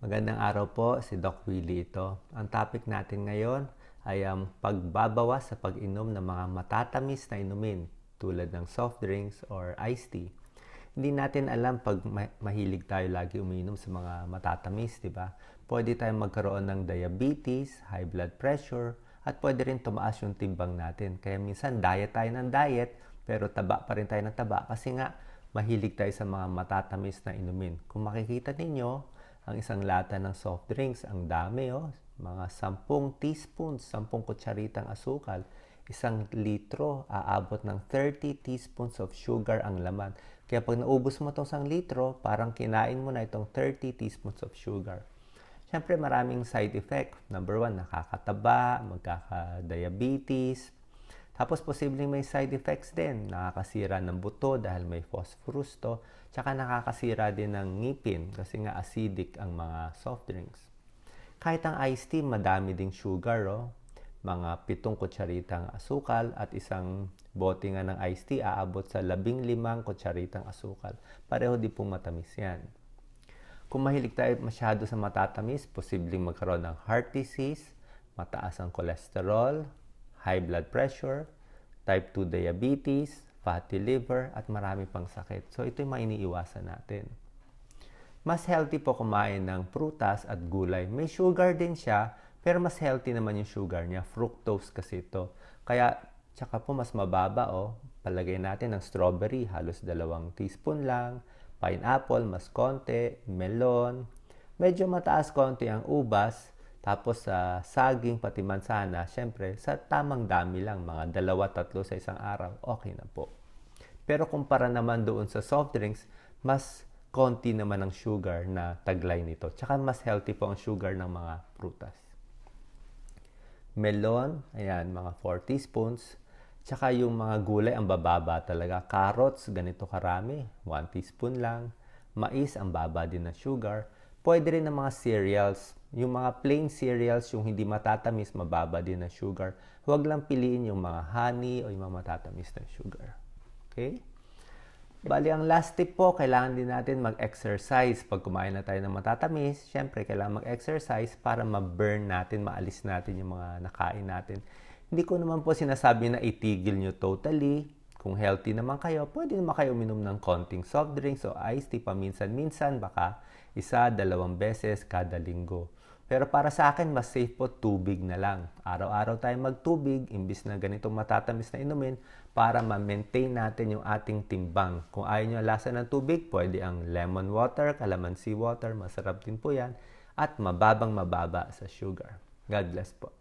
Magandang araw po, si Doc Willie ito. Ang topic natin ngayon ay ang pagbabawas sa pag-inom ng mga matatamis na inumin tulad ng soft drinks or iced tea. Hindi natin alam pag mahilig tayo lagi uminom sa mga matatamis, di ba? Pwede tayong magkaroon ng diabetes, high blood pressure, at pwede rin tumaas yung timbang natin. Kaya minsan diet tayo ng diet, pero taba pa rin tayo ng taba kasi nga mahilig tayo sa mga matatamis na inumin. Kung makikita ninyo, ang isang lata ng soft drinks. Ang dami, oh. Mga 10 teaspoons, 10 kutsaritang asukal. Isang litro, aabot ng 30 teaspoons of sugar ang laman. Kaya pag naubos mo itong isang litro, parang kinain mo na itong 30 teaspoons of sugar. Siyempre, maraming side effect. Number one, nakakataba, magkaka-diabetes, tapos posibleng may side effects din. Nakakasira ng buto dahil may phosphorus to. Tsaka nakakasira din ng ngipin kasi nga acidic ang mga soft drinks. Kahit ang iced tea, madami ding sugar. Oh. Mga pitong kutsaritang asukal at isang bote nga ng iced tea aabot sa labing limang kutsaritang asukal. Pareho di pong matamis yan. Kung mahilig tayo masyado sa matatamis, posibleng magkaroon ng heart disease, mataas ang cholesterol, high blood pressure, type 2 diabetes, fatty liver, at marami pang sakit. So, ito yung mga iniiwasan natin. Mas healthy po kumain ng prutas at gulay. May sugar din siya, pero mas healthy naman yung sugar niya. Fructose kasi ito. Kaya, tsaka po mas mababa, oh. Palagay natin ng strawberry, halos dalawang teaspoon lang. Pineapple, mas konti. Melon. Medyo mataas konti ang ubas tapos sa uh, saging pati mansana, syempre sa tamang dami lang, mga dalawa, tatlo sa isang araw, okay na po. Pero kumpara naman doon sa soft drinks, mas konti naman ang sugar na taglay nito. Tsaka mas healthy po ang sugar ng mga prutas. Melon, ayan, mga 4 teaspoons. Tsaka yung mga gulay, ang bababa talaga. Carrots, ganito karami, 1 teaspoon lang. Mais, ang baba din na sugar. Pwede rin ng mga cereals, yung mga plain cereals, yung hindi matatamis, mababa din na sugar. Huwag lang piliin yung mga honey o yung mga matatamis na sugar. Okay? Bali, ang last tip po, kailangan din natin mag-exercise. Pag kumain na tayo ng matatamis, syempre, kailangan mag-exercise para ma-burn natin, maalis natin yung mga nakain natin. Hindi ko naman po sinasabi na itigil nyo totally. Kung healthy naman kayo, pwede naman kayo uminom ng konting soft drinks o iced tea paminsan-minsan, baka isa, dalawang beses kada linggo. Pero para sa akin, mas safe po tubig na lang. Araw-araw tayo magtubig, imbis na ganitong matatamis na inumin, para ma-maintain natin yung ating timbang. Kung ayaw nyo lasa ng tubig, pwede ang lemon water, calamansi water, masarap din po yan. At mababang mababa sa sugar. God bless po.